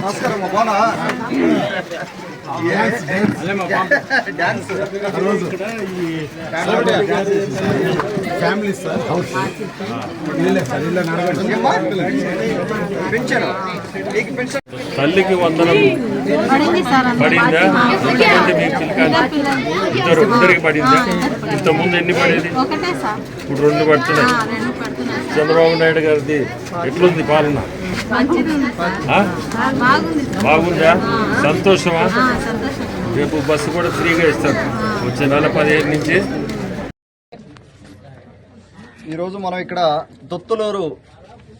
నమస్కారం అమ్మా, బాగున్నా? Family sir house sir pension pension తల్లికి వందనం పడింది? పడిందా ఎంతమంది మీకు ఇద్దరు ఇద్దరికి పడిందా? ఇంత ముందు ఎన్ని పడేది? ఇప్పుడు రెండు పడుతున్నాయి. చంద్రబాబు నాయుడు గారిది ఎట్లుంది పాలన? బాగుందా? సంతోషమా? రేపు బస్సు కూడా ఫ్రీగా ఇస్తారు. వచ్చే నెల పదిహేను నుంచి. ఈరోజు మనం ఇక్కడ దొత్తులూరు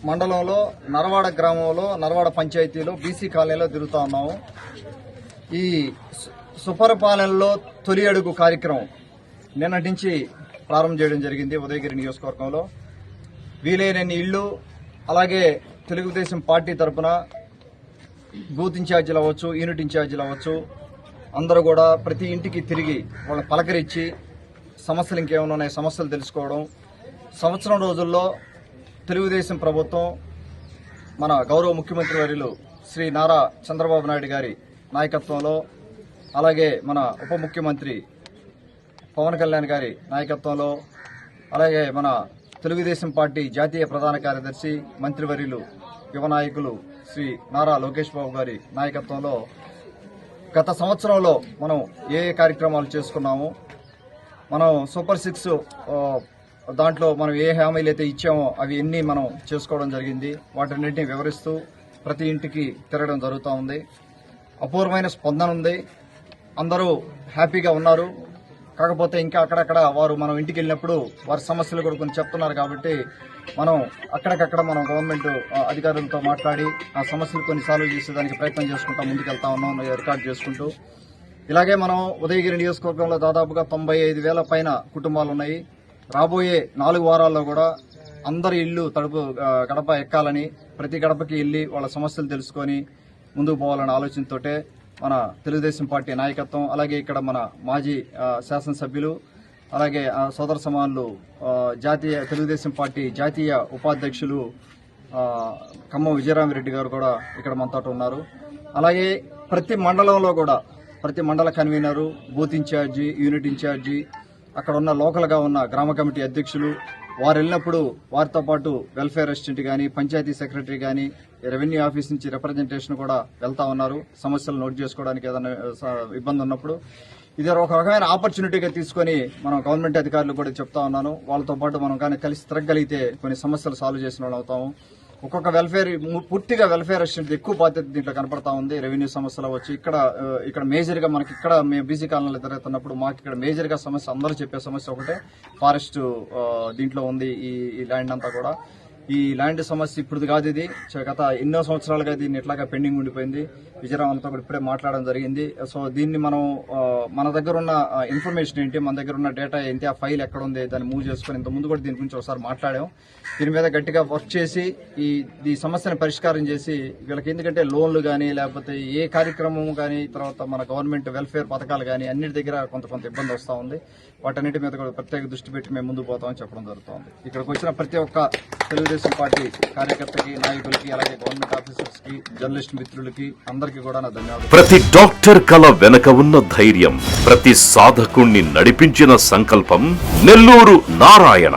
మండలంలో నరవాడ గ్రామంలో నరవాడ పంచాయతీలో బీసీ కాలనీలో తిరుగుతా ఉన్నాము. ఈ సుపరపాలనలో సుపరిపాలనలో తొలి అడుగు కార్యక్రమం నిన్నటి నుంచి ప్రారంభం చేయడం జరిగింది ఉదయగిరి నియోజకవర్గంలో. వీలైనన్ని ఇళ్ళు అలాగే తెలుగుదేశం పార్టీ తరపున బూత్ ఇన్ఛార్జీలు అవ్వచ్చు యూనిట్ ఇన్ఛార్జీలు అవ్వచ్చు అందరూ కూడా ప్రతి ఇంటికి తిరిగి వాళ్ళని పలకరించి సమస్యలు ఇంకేమైనా ఉన్నాయి సమస్యలు తెలుసుకోవడం. సంవత్సరం రోజుల్లో తెలుగుదేశం ప్రభుత్వం మన గౌరవ ముఖ్యమంత్రి వర్యులు శ్రీ నారా చంద్రబాబు నాయుడు గారి నాయకత్వంలో అలాగే మన ఉప ముఖ్యమంత్రి పవన్ కళ్యాణ్ గారి నాయకత్వంలో అలాగే మన తెలుగుదేశం పార్టీ జాతీయ ప్రధాన కార్యదర్శి మంత్రివర్యులు యువ నాయకులు శ్రీ నారా లోకేష్ బాబు గారి నాయకత్వంలో గత సంవత్సరంలో మనం ఏ ఏ కార్యక్రమాలు చేసుకున్నాము మనం సూపర్ సిక్స్ దాంట్లో మనం ఏ హామీలు అయితే ఇచ్చామో అవి ఎన్ని మనం చేసుకోవడం జరిగింది వాటన్నింటినీ వివరిస్తూ ప్రతి ఇంటికి తిరగడం జరుగుతూ ఉంది. అపూర్వమైన స్పందన ఉంది. అందరూ హ్యాపీగా ఉన్నారు. కాకపోతే ఇంకా అక్కడక్కడ వారు మనం ఇంటికి వెళ్ళినప్పుడు వారి సమస్యలు కూడా కొన్ని చెప్తున్నారు కాబట్టి మనం అక్కడికక్కడ మనం గవర్నమెంట్ అధికారులతో మాట్లాడి ఆ సమస్యలు కొన్ని సాల్వ్ చేసేదానికి ప్రయత్నం చేసుకుంటా ముందుకెళ్తా ఉన్నాం రికార్డ్ చేసుకుంటూ. ఇలాగే మనం ఉదయగిరి నియోజకవర్గంలో దాదాపుగా తొంభై ఐదు వేల పైన కుటుంబాలు ఉన్నాయి. రాబోయే నాలుగు వారాల్లో కూడా అందరి ఇల్లు తడుపు గడప ఎక్కాలని ప్రతి గడపకి వెళ్ళి వాళ్ళ సమస్యలు తెలుసుకొని ముందుకు పోవాలనే ఆలోచనతోటే మన తెలుగుదేశం పార్టీ నాయకత్వం అలాగే ఇక్కడ మన మాజీ శాసనసభ్యులు అలాగే ఆ, సోదర సమానులు జాతీయ తెలుగుదేశం పార్టీ జాతీయ ఉపాధ్యక్షులు కమ్మ ఖమ్మం విజయరామిరెడ్డి గారు కూడా ఇక్కడ మనతో ఉన్నారు. అలాగే ప్రతి మండలంలో కూడా ప్రతి మండల convener booth incharge unit incharge అక్కడ ఉన్న లోకల్గా ఉన్న గ్రామ కమిటీ అధ్యక్షులు వారు వెళ్ళినప్పుడు వారితో పాటు వెల్ఫేర్ అసిస్టెంట్ కానీ పంచాయతీ సెక్రటరీ కానీ రెవెన్యూ ఆఫీస్ నుంచి రిప్రజెంటేషన్ కూడా వెళ్తా ఉన్నారు. సమస్యలు నోట్ చేసుకోవడానికి ఏదైనా స- ఇబ్బంది ఉన్నప్పుడు. ఇది ఒక రకమైన ఆపర్చునిటీగా తీసుకొని మనం గవర్నమెంట్ అధికారులు కూడా చెప్తా ఉన్నాను. వాళ్ళతో పాటు మనం కానీ కలిసి తిరగలిగితే కొన్ని సమస్యలు సాల్వ్ చేసిన వాళ్ళు అవుతాము. ఒక్కొక్క వెల్ఫేర్ పూర్తిగా వెల్ఫేర్ అసిస్టెంట్ ఎక్కువ బాధ్యత దీంట్లో కనపడతా ఉంది. రెవెన్యూ సమస్యలు వచ్చి ఇక్కడ ఇక్కడ మేజర్గా మనకి ఇక్కడ మేము బీసీ కాలనీలో తిరుగుతున్నప్పుడు మాకు ఇక్కడ మేజర్గా సమస్య అందరూ చెప్పే సమస్య ఒకటే. ఫారెస్ట్ దీంట్లో ఉంది ఈ ల్యాండ్ అంతా కూడా. ఈ ల్యాండ్ సమస్య ఇప్పుడు కాదు ఇది. గత ఎన్నో సంవత్సరాలుగా దీన్ని ఇట్లాగా పెండింగ్ ఉండిపోయింది. విజయరామంతో కూడా ఇప్పుడే మాట్లాడడం జరిగింది. సో దీన్ని మనం మన దగ్గర ఉన్న ఇన్ఫర్మేషన్ ఏంటి మన దగ్గర ఉన్న డేటా ఏంటి ఆ ఫైల్ ఎక్కడ ఉంది దాన్ని మూవ్ చేసుకుని ఇంత ముందు కూడా దీని గురించి ఒకసారి మాట్లాడాం. దీని మీద గట్టిగా వర్క్ చేసి ఈ ఈ సమస్యను పరిష్కారం చేసి వీళ్ళకి ఎందుకంటే లోన్లు కానీ లేకపోతే ఏ కార్యక్రమం కానీ తర్వాత మన గవర్నమెంట్ వెల్ఫేర్ పథకాలు కానీ అన్నిటి దగ్గర కొంత కొంత ఇబ్బంది వస్తూ ఉంది. వాటన్నిటి మీద కూడా ప్రత్యేక దృష్టి పెట్టి మేము ముందు పోతామని చెప్పడం జరుగుతోంది. ఇక్కడికి వచ్చిన ప్రతి ఒక్క తెలుగుదేశం పార్టీ కార్యకర్తకి నాయకులకి అలాగే గవర్నమెంట్ ఆఫీసర్స్కి జర్నలిస్ట్ మిత్రులకి అందరికీ కూడా నా ధన్యవాదాలు. ప్రతి డాక్టర్ కళ వెనక ఉన్న ధైర్యం ప్రతి సాధకుణ్ణి నడిపించిన సంకల్పం నెల్లూరు నారాయణ.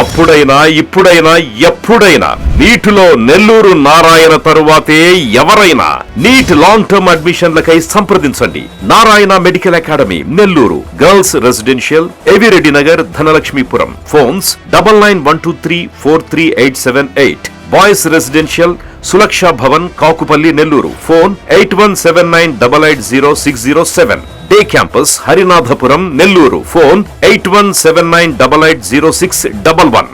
అప్పుడైనా ఇప్పుడైనా ఎప్పుడైనా నీటిలో నెల్లూరు నారాయణ తరువాతే ఎవరైనా నీట్ లాంగ్ టర్మ్ అడ్మిషన్లకై సంప్రదించండి. Narayana medical academy Nellore. Girls residential Avireddy Nagar Dhanalakshmipuram phones double nine one two three four three eight seven eight boys residential Sulaksha Bhavan Kakupalli Nellore. Phone eight one seven nine double eight zero six zero seven. Day campus Harinathapuram Nellore. Phone eight one seven nine double eight zero six double one.